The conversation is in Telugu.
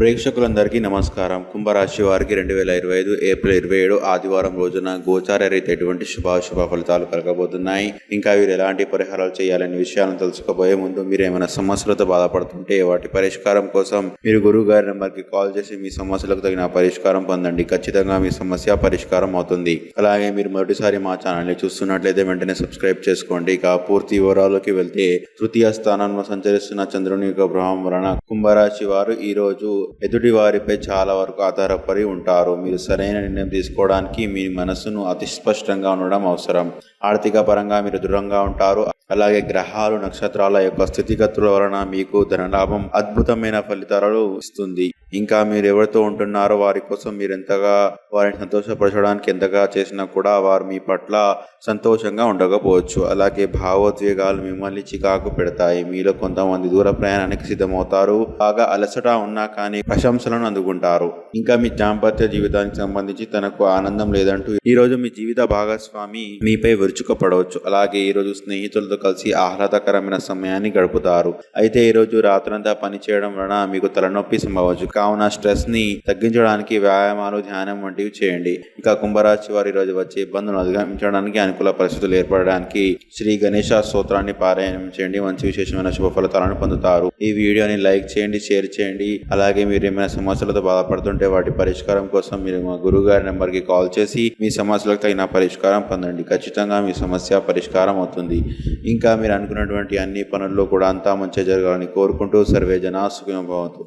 ప్రేక్షకులందరికీ నమస్కారం. కుంభరాశి వారికి రెండు వేల ఇరవై ఐదు ఏప్రిల్ ఇరవై ఏడు ఆదివారం రోజున గోచార రీతి ఎటువంటి శుభాశుభ ఫలితాలు కలగబోతున్నాయి. ఇంకా వీరు ఎలాంటి పరిహారాలు చేయాలనే విషయాలను తెలుసుకోబోయే ముందు మీరు ఏమైనా సమస్యలతో బాధపడుతుంటే వాటి పరిష్కారం కోసం మీరు గురువు గారి నెంబర్కి కాల్ చేసి మీ సమస్యలకు తగిన పరిష్కారం పొందండి. ఖచ్చితంగా మీ సమస్య పరిష్కారం అవుతుంది. అలాగే మీరు మొదటిసారి మా ఛానల్ని చూస్తున్నట్లయితే వెంటనే సబ్స్క్రైబ్ చేసుకోండి. ఇక పూర్తి వివరాల్లోకి వెళ్తే తృతీయ స్థానంలో సంచరిస్తున్న చంద్రుని యొక్క ప్రభావం వలన కుంభరాశి వారు ఈ రోజు ఎదుటి వారిపై చాలా వరకు ఆధారపడి ఉంటారు. మీరు సరైన నిర్ణయం తీసుకోవడానికి మీ మనసును అతి స్పష్టంగా ఉండడం అవసరం. ఆర్థిక పరంగా మీరు దృఢంగా ఉంటారు. అలాగే గ్రహాలు నక్షత్రాల యొక్క స్థితిగతుల వలన మీకు ధనలాభం అద్భుతమైన ఫలితాలు ఇస్తుంది. ఇంకా మీరు ఎవరితో ఉంటున్నారో వారి కోసం మీరు ఎంతగా వారిని సంతోషపరచడానికి ఎంతగా చేసినా కూడా వారు మీ పట్ల సంతోషంగా ఉండకపోవచ్చు. అలాగే భావోద్వేగాలు మిమ్మల్ని చికాకు పెడతాయి. మీలో కొంతమంది దూర ప్రయాణానికి సిద్ధమవుతారు. బాగా అలసట ఉన్నా కానీ ప్రశంసలను అందుకుంటారు. ఇంకా మీ దాంపత్య జీవితానికి సంబంధించి తనకు ఆనందం లేదంటూ ఈ రోజు మీ జీవిత భాగస్వామి మీపై విరుచుకుపడవచ్చు. అలాగే ఈ రోజు స్నేహితులతో కలిసి ఆహ్లాదకరమైన సమయాన్ని గడుపుతారు. అయితే ఈ రోజు రాత్రంతా పని చేయడం వలన మీకు తలనొప్పి సంభవచ్చు కావున స్ట్రెస్ని తగ్గించడానికి వ్యాయామాలు ధ్యానం వంటివి చేయండి. ఇంకా కుంభరాశి వారి రోజు వచ్చే ఇబ్బందులను అధిగమించడానికి అనుకూల పరిస్థితులు ఏర్పడడానికి శ్రీ గణేష స్తోత్రాన్ని పారాయణం చేయండి. మంచి విశేషమైన శుభ ఫలితాలను పొందుతారు. ఈ వీడియోని లైక్ చేయండి షేర్ చేయండి. అలాగే మీరు ఏమైనా సమస్యలతో బాధపడుతుంటే వాటి పరిష్కారం కోసం మీరు మా గురువు గారి నెంబర్కి కాల్ చేసి మీ సమస్యలకు తగిన పరిష్కారం పొందండి. ఖచ్చితంగా మీ సమస్య పరిష్కారం అవుతుంది. ఇంకా మీరు అనుకున్నటువంటి అన్ని పనుల్లో కూడా అంతా మంచి జరగాలని కోరుకుంటూ సర్వే జనా సుఖినోభవంతు